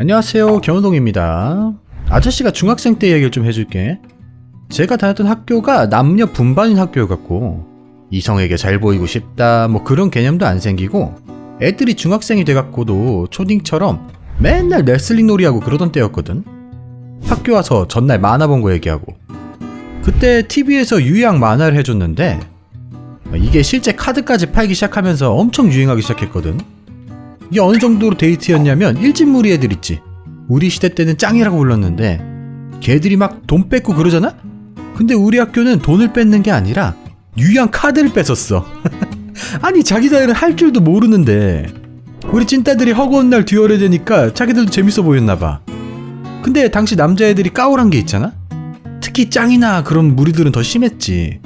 안녕하세요. 경호동입니다. 아저씨가 중학생 때 얘기를 좀 해줄게. 제가 다녔던 학교가 남녀 분반인 학교였고 이성에게 잘 보이고 싶다 뭐 그런 개념도 안 생기고 애들이 중학생이 돼갖고도 초딩처럼 맨날 레슬링 놀이하고 그러던 때였거든. 학교 와서 전날 만화 본 거 얘기하고. 그때 TV에서 유양 만화를 해줬는데 이게 실제 카드까지 팔기 시작하면서 엄청 유행하기 시작했거든 이게 어느 정도로 데이트였냐면 일진무리 애들 있지. 우리 시대 때는 짱이라고 불렀는데 걔들이 막 돈 뺏고 그러잖아? 근데 우리 학교는 돈을 뺏는 게 아니라 유양 카드를 뺏었어. 아니 자기들은 할 줄도 모르는데 우리 찐따들이 허구한 날 듀얼해야 되니까 자기들도 재밌어 보였나 봐. 근데 당시 남자애들이 까오란 게 있잖아? 특히 짱이나 그런 무리들은 더 심했지.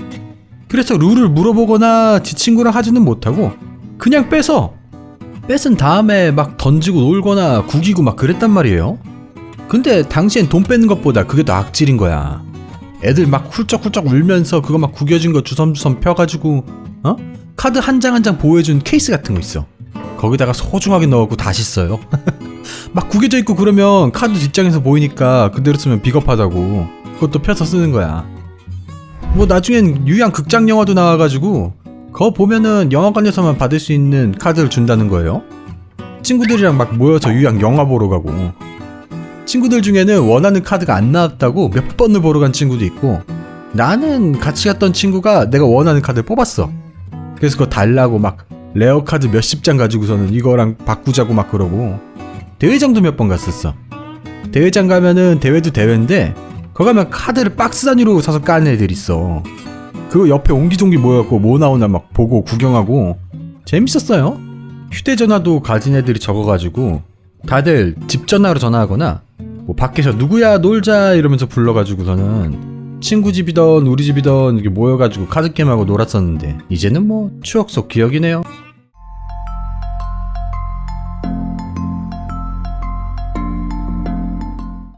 그래서 룰을 물어보거나 지 친구랑 하지는 못하고 그냥 뺏어 뺏은 다음에 막 던지고 놀거나 구기고 막 그랬단 말이에요. 근데 당시엔 돈 뺏는 것보다 그게 더 악질인 거야. 애들 막 훌쩍훌쩍 울면서 그거 막 구겨진 거 주섬주섬 펴가지고 어? 카드 한 장 한 장 보호해준 케이스 같은 거 있어. 거기다가 소중하게 넣고 다시 써요. 막 구겨져 있고 그러면 카드 뒷장에서 보이니까 그대로 쓰면 비겁하다고 그것도 펴서 쓰는 거야. 뭐 나중엔 유양 극장 영화도 나와가지고 그 거 보면은 영화관에서만 받을 수 있는 카드를 준다는 거예요. 친구들이랑 막 모여서 유양 영화 보러 가고 친구들 중에는 원하는 카드가 안 나왔다고 몇 번을 보러 간 친구도 있고 나는 같이 갔던 친구가 내가 원하는 카드를 뽑았어. 그래서 그거 달라고 막 레어 카드 몇십 장 가지고서는 이거랑 바꾸자고 막 그러고 대회장도 몇 번 갔었어. 대회장 가면은 대회도 대회인데 거기 가면 카드를 박스 단위로 사서 까는 애들 있어. 그 옆에 옹기종기 모여갖고 뭐 나오나 막 보고 구경하고 재밌었어요. 휴대전화도 가진 애들이 적어가지고 다들 집 전화로 전화하거나 뭐 밖에서 누구야 놀자 이러면서 불러가지고서는 친구 집이던 우리 집이던 이렇게 모여가지고 카드 게임하고 놀았었는데 이제는 뭐 추억 속 기억이네요.